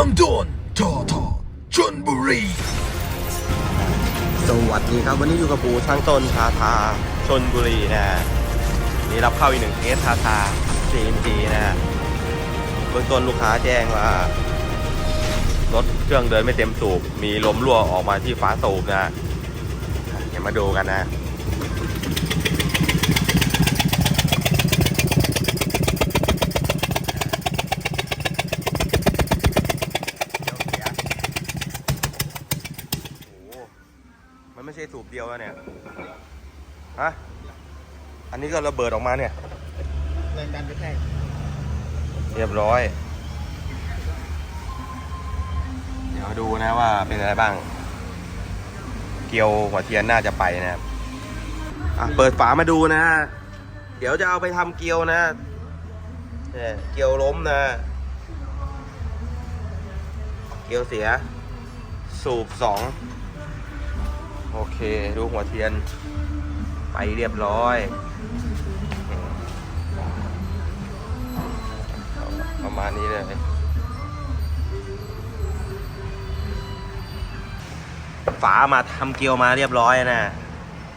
างโดนทอทอชนบุรี สวัสดีครับ วันนี้อยู่กับปูช่างต้นทาทาชนบุรีนะนี่รับเข้าอีกหนึ่งเคสทาทา CNG นะเบื้องต้นลูกค้าแจ้งว่ารถเครื่องเดินไม่เต็มสูบ มีลมรั่วออกมาที่ฝาสูบนะเดี๋ยวมาดูกันนะ เดี๋ยวเสีย โอ้โหมันไม่ใช่สูบเดียวแล้วเนี่ยฮะอันนี้ก็ระเบิดออกมาเนี่ยแรงดันกระแทกเรียบร้อย เดี๋ยวดูนะว่าเป็นอะไรบ้าง เกียวหัวเทียนน่าจะไปนะครับอะเปิดฝามาดูนะ เดี๋ยวจะเอาไปทำเกียวนะเนี่ยเกียวล้มนะ เกียวเสีย สูบสองโอเค ดูหัวเทียน ไปเรียบร้อย ประมาณนี้เลยฝามาทำเกลียวมาเรียบร้อยนะ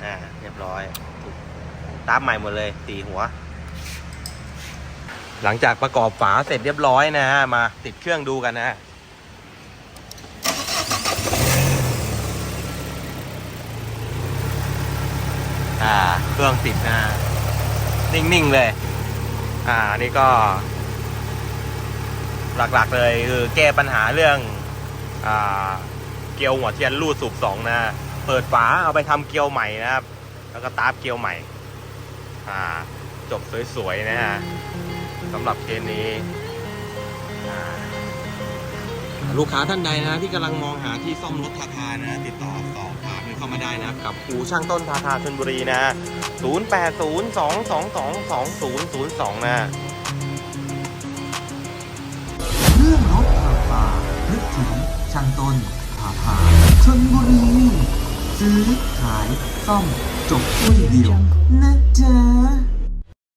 อ่าเรียบร้อย ตามใหม่หมดเลยสีหัว หลังจากประกอบฝาเสร็จเรียบร้อยนะฮะมาติดเครื่องดูกันนะ เครื่องติดนะนิ่ง ๆ เลย อ่านี่ก็ หลัก ๆ เลยคือแก้ปัญหาเรื่อง อ่า เกลียวหัวเทียนรูดสูบสองนะ เปิดฝาเอาไปทำเกลียวใหม่นะครับ แล้วก็ตาร์เกลียวใหม่ อ่า จบสวย ๆ นะฮะสำหรับเคสนี้ อ่า ลูกค้าท่านใดนะที่กำลังมองหาที่ซ่อมรถทาทานะ ติดต่อสอบถามกันเข้ามาได้นะกับอู่ช่างต้นทาทาชลบุรีนะ 0802222002 นะเรื่องรถผ่าป่านึกถึงช่างต้นผ่าผ่าชนบุรีซื้อขายซ่อมจบที่เดียวนะจ๊ะ